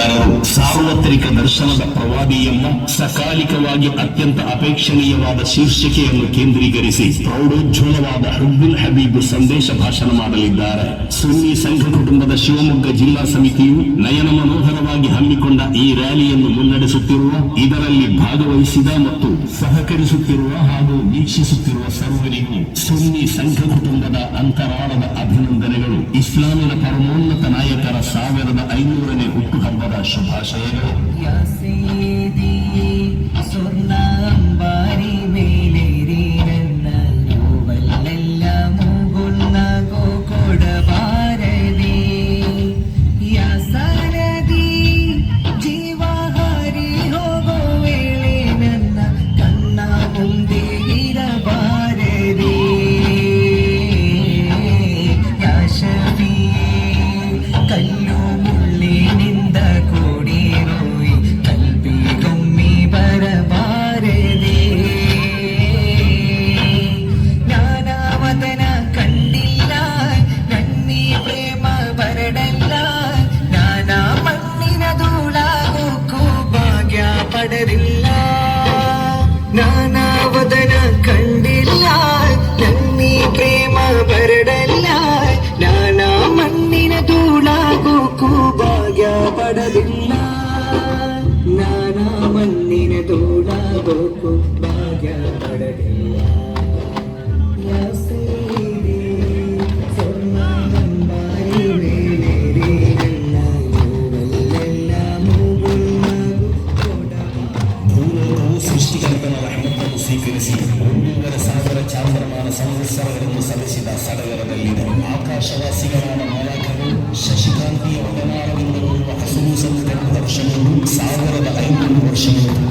ಭಾಷಣಗಾರರು ಸಾರ್ವತ್ರಿಕ ದರ್ಶನದ ಪ್ರವಾದಿ ಎಂಬ ಸಕಾಲಿಕವಾಗಿ ಅತ್ಯಂತ ಅಪೇಕ್ಷಣೀಯವಾದ ಶೀರ್ಷಿಕೆಯನ್ನು ಕೇಂದ್ರೀಕರಿಸಿ ಪ್ರೌಢೋಜ್ವಲವಾದ ಹಬ್ಬುಲ್ ಹಬೀಬ್ ಸಂದೇಶ ಭಾಷಣ ಮಾಡಲಿದ್ದಾರೆ. ಸುನ್ನಿ ಸಂಘ ಕುಟುಂಬದ ಶಿವಮೊಗ್ಗ ಜಿಲ್ಲಾ ಸಮಿತಿಯು ನಯನ ಮನೋಹರವಾಗಿ ಹಮ್ಮಿಕೊಂಡ ಈ ರ್ಯಾಲಿಯನ್ನು ಮುನ್ನಡೆಸುತ್ತಿರುವ, ಇದರಲ್ಲಿ ಭಾಗವಹಿಸಿದ ಮತ್ತು ಸಹಕರಿಸುತ್ತಿರುವ ಹಾಗೂ ವೀಕ್ಷಿಸುತ್ತಿರುವ ಸರ್ವರಿಗೂ ಸುನ್ನಿ ಸಂಘ ಕುಟುಂಬದ ಅಂತರಾಳದ ಅಭಿನಂದನೆಗಳು. ಇಸ್ಲಾಮಿನ ಪರಮೋನ್ನತ ನಾಯಕರ ಸಾವಿರದ ಐನೂರನೇ ಹುಟ್ಟುಹಬ್ಬದ ಶುಭಾಶಯಗಳು ಚಾಂದ್ರಮಾನ ಸಂವತ್ಸರಗಳನ್ನು ಸಲ್ಲಿಸಿದ ಸಡಗರದಲ್ಲಿದೆ ಆಕಾಶವಾಸಿಗಳಾದ ಮಾಲಕರು ಶಶಿಕಾಂತಿಯ ಒಡನಾಡವಿಲ್ಲವಿರುವ ಹಸಿರು ಸಂತೆಗಳ ವರ್ಷಗಳು ಸಾವಿರದ ಐನೂರು ವರ್ಷಗಳು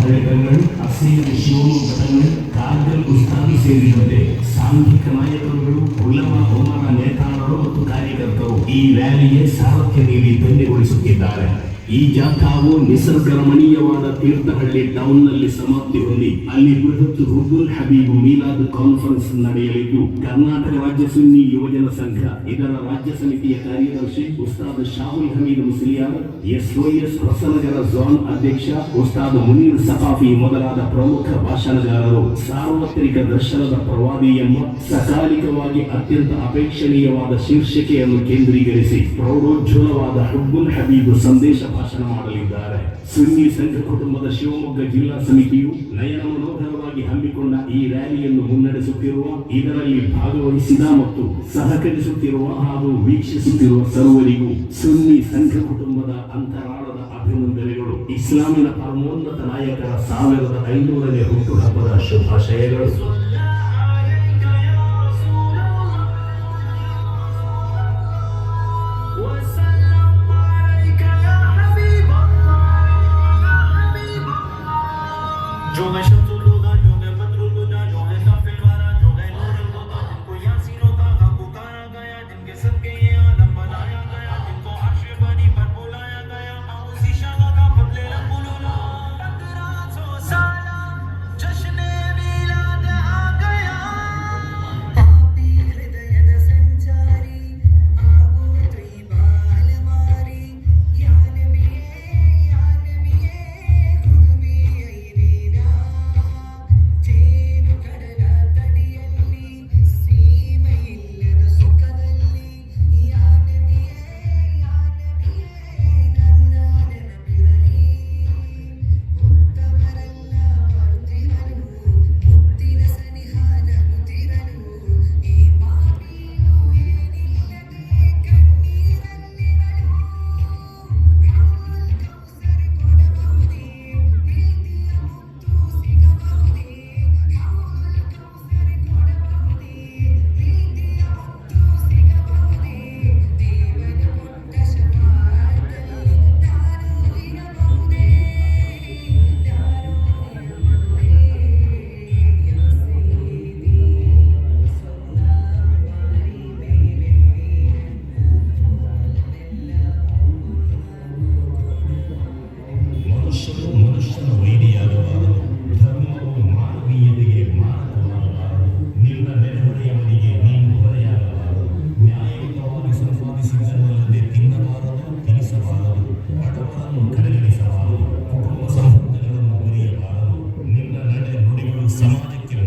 ಹಳೆಗಂಗಳು ಅಸೇರು ಶಿವಮೊಗ್ಗ ಘಟಗಳು ಕಾರ್ಗಲ್ ಗುಸ್ತಾನಿ ಸೇರಿದಂತೆ ಸಾಂಘಿಕ ನಾಯಕರುಗಳು, ಉಲಮ, ಒಮರ, ನೇತಾರರು ಮತ್ತು ಕಾರ್ಯಕರ್ತರು ಈ ರ್ಯಾಲಿಗೆ ಸಾರಥ್ಯ ನೀಡಿ ಧನ್ಯಗೊಳಿಸುತ್ತಿದ್ದಾರೆ ಈ ಜಾಥಾವು ನಿಸರ್ಗ ರಮಣೀಯವಾದ ತೀರ್ಥಹಳ್ಳಿ ಟೌನ್ನಲ್ಲಿ ಸಮಾಪ್ತಿ ಹೊಂದಿ ಅಲ್ಲಿ ಬೃಹತ್ ರುಬುಲ್ ಹಬೀಬ್ ಮೀಲಾದ್ ಕಾನ್ಫರೆನ್ಸ್ ನಡೆಯಲಿದ್ದು, ಕರ್ನಾಟಕ ರಾಜ್ಯ ಸುನ್ನಿ ಯುವಜನ ಸಂಘ, ಇದರ ರಾಜ್ಯ ಸಮಿತಿಯ ಕಾರ್ಯದರ್ಶಿ ಉಸ್ತಾದ್ ಶಾಹುಲ್ ಹಮೀದ್ ಮುಸ್ಲಿಯಾರ್ ಎಸ್ಒಎಸ್ ಹೊಸನಗರ ಝೋನ್ ಅಧ್ಯಕ್ಷ ಉಸ್ತಾದ್ ಮುನೀರ್ ಸಫಾಫಿ ಮೊದಲಾದ ಪ್ರಮುಖ ಭಾಷಣಗಾರರು. ಸಾರ್ವತ್ರಿಕ ದರ್ಶನದ ಪ್ರವಾದಿ ಎಂಬ ಸಕಾಲಿಕವಾಗಿ ಅತ್ಯಂತ ಅಪೇಕ್ಷಣೀಯವಾದ ಶೀರ್ಷಿಕೆಯನ್ನು ಕೇಂದ್ರೀಕರಿಸಿ ಪ್ರೌಢೋಜ್ವಲವಾದ ಹುಬ್ಬುಲ್ ಹಬೀಬ್ ಸಂದೇಶ ಭಾಷಣ ಮಾಡಲಿದ್ದಾರೆ. ಸುನ್ನಿ ಸಂಘ ಕುಟುಂಬದ ಶಿವಮೊಗ್ಗ ಜಿಲ್ಲಾ ಸಮಿತಿಯು ನಯನ ಮನೋಹರವಾಗಿ ಹಮ್ಮಿಕೊಂಡ ಈ ರ್ಯಾಲಿಯನ್ನು ಮುನ್ನಡೆಸುತ್ತಿರುವ, ಇದರಲ್ಲಿ ಭಾಗವಹಿಸಿದ ಮತ್ತು ಸಹಕರಿಸುತ್ತಿರುವ ಹಾಗೂ ವೀಕ್ಷಿಸುತ್ತಿರುವ ಸರ್ವರಿಗೂ ಸುನ್ನಿ ಸಂಘ ಕುಟುಂಬದ ಅಂತರಾಳದ ಅಭಿನಂದನೆಗಳು. ಇಸ್ಲಾಮಿನ ಪರಮೋನ್ನತ ನಾಯಕರ ಸಾವಿರದ ಐನೂರನೇ ಹುಟ್ಟುಹಬ್ಬದ ಶುಭಾಶಯಗಳು.